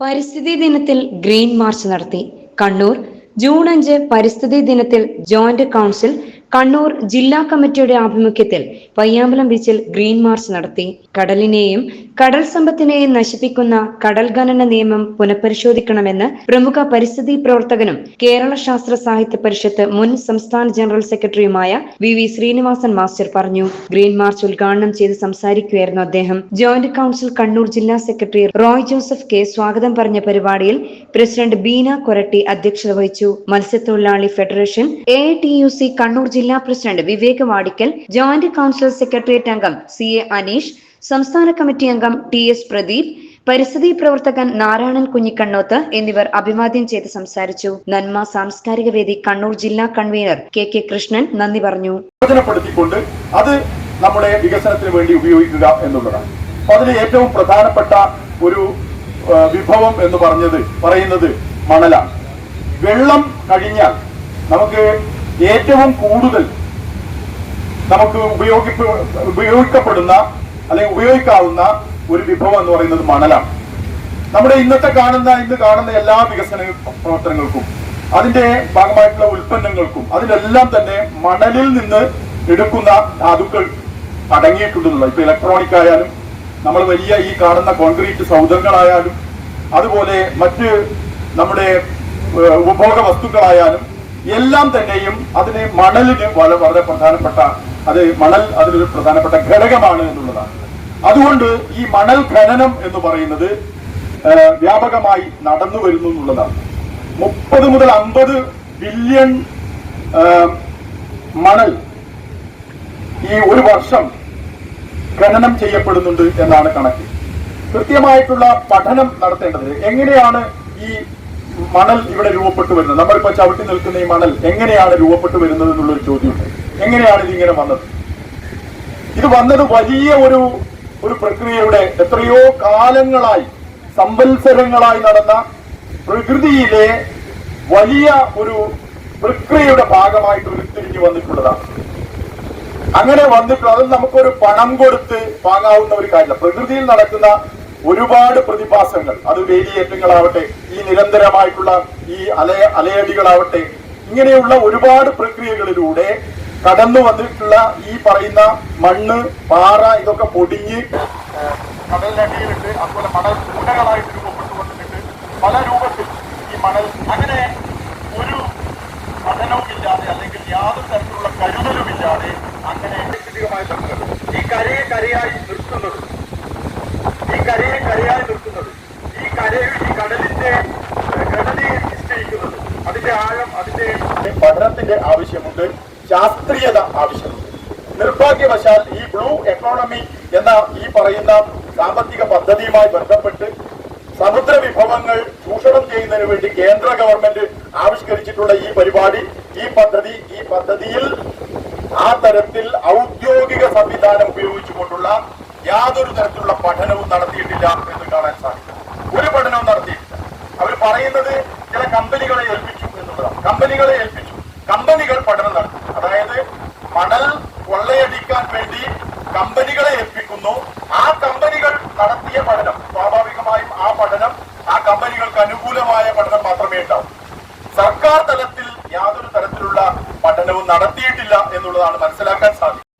പരിസ്ഥിതി ദിനത്തിൽ green March നടത്തി. കണ്ണൂർ ജൂൺ അഞ്ച് പരിസ്ഥിതി ദിനത്തിൽ ജോയിന്റ് കൗൺസിൽ കണ്ണൂർ ജില്ലാ കമ്മിറ്റിയുടെ ആഭിമുഖ്യത്തിൽ പയ്യാമ്പലം ബീച്ചിൽ ഗ്രീൻ മാർച്ച് നടത്തി. കടലിനെയും കടൽ സമ്പത്തിനെയും നശിപ്പിക്കുന്ന കടൽ ഖനന നിയമം പുനഃപരിശോധിക്കണമെന്ന് പ്രമുഖ പരിസ്ഥിതി പ്രവർത്തകനും കേരള ശാസ്ത്ര സാഹിത്യ പരിഷത്ത് മുൻ സംസ്ഥാന ജനറൽ സെക്രട്ടറിയുമായ വി വി ശ്രീനിവാസൻ മാസ്റ്റർ പറഞ്ഞു. ഗ്രീൻ മാർച്ച് ഉദ്ഘാടനം ചെയ്ത് സംസാരിക്കുകയായിരുന്നു അദ്ദേഹം. ജോയിന്റ് കൌൺസിൽ കണ്ണൂർ ജില്ലാ സെക്രട്ടറി റോയ് ജോസഫ് കെ സ്വാഗതം പറഞ്ഞ പരിപാടിയിൽ പ്രസിഡന്റ് ബീന കൊരട്ടി അധ്യക്ഷത വഹിച്ചു. മത്സ്യത്തൊഴിലാളി federation A T U C Kannur president Vivek Vadikkal joint council secretariat അംഗം സി എ അനീഷ് സംസ്ഥാന കമ്മിറ്റി അംഗം ടി എസ് പ്രദീപ് പരിസ്ഥിതി പ്രവർത്തകൻ നാരായണൻ കുഞ്ഞിക്കണ്ണോത്ത് എന്നിവർ അഭിവാദ്യം ചെയ്ത് സംസാരിച്ചു. നന്മ സാംസ്കാരിക വേദി കണ്ണൂർ ജില്ലാ കൺവീനർ കെ കെ കൃഷ്ണൻ നന്ദി പറഞ്ഞു. അത് നമ്മുടെ വികസനത്തിന് വേണ്ടി ഉപയോഗിക്കുക എന്നുള്ളതാണ്. അപ്പൊ അതിൽ ഏറ്റവും പ്രധാനപ്പെട്ട ഒരു വിഭവം എന്ന് പറഞ്ഞത് പറയുന്നത് മണലാണ്. വെള്ളം കഴിഞ്ഞാൽ നമുക്ക് ഏറ്റവും കൂടുതൽ നമുക്ക് ഉപയോഗിപ്പ് ഉപയോഗിക്കപ്പെടുന്ന അല്ലെങ്കിൽ ഉപയോഗിക്കാവുന്ന ഒരു വിഭവം എന്ന് പറയുന്നത് മണലാണ്. നമ്മുടെ ഇന്നത്തെ കാണുന്ന ഇന്ന് കാണുന്ന എല്ലാ വികസന പ്രവർത്തനങ്ങൾക്കും അതിന്റെ ഭാഗമായിട്ടുള്ള ഉൽപ്പന്നങ്ങൾക്കും അതിനെല്ലാം തന്നെ മണലിൽ നിന്ന് എടുക്കുന്ന ധാതുക്കൾ അടങ്ങിയിട്ടുണ്ടെന്നുള്ള ഇപ്പൊ ഇലക്ട്രോണിക് ആയാലും നമ്മൾ വലിയ ഈ കാണുന്ന കോൺക്രീറ്റ് സൗധങ്ങളായാലും അതുപോലെ മറ്റ് നമ്മുടെ ഉപഭോഗ വസ്തുക്കളായാലും എല്ലാം തന്നെയും അതിനെ മണലിന് വളരെ വളരെ പ്രധാനപ്പെട്ട അത് മണൽ അതിലൊരു പ്രധാനപ്പെട്ട ഘടകമാണ് എന്നുള്ളതാണ്. അതുകൊണ്ട് ഈ മണൽ ഖനനം എന്ന് പറയുന്നത് വ്യാപകമായി നടന്നു വരുന്നു എന്നുള്ളതാണ്. മുപ്പത് മുതൽ അമ്പത് ബില്യൺ മണൽ ഈ ഒരു വർഷം ഖനനം ചെയ്യപ്പെടുന്നുണ്ട് എന്നാണ് കണക്ക്. കൃത്യമായിട്ടുള്ള പഠനം നടത്തേണ്ടത് എങ്ങനെയാണ് ഈ മണൽ ഇവിടെ രൂപപ്പെട്ടു വരുന്നത്. നമ്മളിപ്പോ ചവിട്ടി നിൽക്കുന്ന ഈ മണൽ എങ്ങനെയാണ് രൂപപ്പെട്ടു വരുന്നത് എന്നുള്ളൊരു ചോദ്യമുണ്ട്. എങ്ങനെയാണ് ഇതിങ്ങനെ വന്നത്? ഇത് വന്നത് വലിയ ഒരു ഒരു പ്രക്രിയയുടെ എത്രയോ കാലങ്ങളായി സംവത്സരങ്ങളായി നടന്ന പ്രകൃതിയിലെ വലിയ ഒരു പ്രക്രിയയുടെ ഭാഗമായിട്ട് ഉരുത്തിരിഞ്ഞു വന്നിട്ടുള്ളതാണ്. അങ്ങനെ വന്നിട്ട് അത് നമുക്കൊരു പണം കൊടുത്ത് വാങ്ങാവുന്ന ഒരു കാര്യമല്ല. പ്രകൃതിയിൽ നടക്കുന്ന ഒരുപാട് പ്രതിഭാസങ്ങൾ അത് വേലിയേറ്റങ്ങളാവട്ടെ ഈ നിരന്തരമായിട്ടുള്ള ഈ അലയ അലയടികളാവട്ടെ ഇങ്ങനെയുള്ള ഒരുപാട് പ്രക്രിയകളിലൂടെ കടന്നു വന്നിട്ടുള്ള ഈ പറയുന്ന മണ്ണ് പാറ ഇതൊക്കെ പൊടിഞ്ഞ് കടലിനടിയിലിട്ട് അതുപോലെ മണൽ കൂടകളായിട്ട് രൂപപ്പെട്ടു വന്നിട്ട് പല രൂപത്തിൽ ഈ മണൽ അങ്ങനെ ഒരു പഠനവുമില്ലാതെ അല്ലെങ്കിൽ യാതൊരു തരത്തിലുള്ള കരുതലുമില്ലാതെ അങ്ങനെ ഈ കരയെ കരയായി നിർത്തുന്നത് കരയെ കരയായി നിർത്തുന്നത് ഈ കരയിൽ ഈ കടലിന്റെ ഘടനയെ നിശ്ചയിക്കുന്നത് അതിന്റെ ആഴം അതിന്റെ പഠനത്തിന്റെ ആവശ്യമുണ്ട്. ശാസ്ത്രീയത ആവശ്യമുണ്ട്. നിർഭാഗ്യവശാൽ ഈ ബ്ലൂ എക്കോണമി എന്ന ഈ പറയുന്ന സാമ്പത്തിക പദ്ധതിയുമായി ബന്ധപ്പെട്ട് സമുദ്ര വിഭവങ്ങൾ ചൂഷണം ചെയ്യുന്നതിന് വേണ്ടി കേന്ദ്ര ഗവൺമെന്റ് ആവിഷ്കരിച്ചിട്ടുള്ള ഈ പരിപാടി ഈ പദ്ധതി ഈ പദ്ധതിയിൽ ആ തരത്തിൽ ഔദ്യോഗിക സംവിധാനം ഉപയോഗിച്ചുകൊണ്ടുള്ള യാതൊരു തരത്തിലുള്ള പഠനവും നടത്തിയിട്ടില്ല എന്ന് കാണാൻ സാധിക്കും. ഒരു പഠനവും നടത്തിയിട്ടില്ല. അവർ പറയുന്നത് ചില കമ്പനികളെ ഏൽപ്പിച്ചു എന്നുള്ളതാണ്. കമ്പനികളെ ഏൽപ്പിച്ചു. കമ്പനികൾ പഠനം നടത്തി. അതായത് മണൽ കൊള്ളയടിക്കാൻ വേണ്ടി കമ്പനികളെ ഏൽപ്പിക്കുന്നു. ആ കമ്പനികൾ നടത്തിയ പഠനം സ്വാഭാവികമായും ആ പഠനം ആ കമ്പനികൾക്ക് അനുകൂലമായ പഠനം മാത്രമേ ഉണ്ടാവൂ. സർക്കാർ തലത്തിൽ യാതൊരു തരത്തിലുള്ള പഠനവും നടത്തിയിട്ടില്ല എന്നുള്ളതാണ് മനസ്സിലാക്കാൻ സാധിക്കും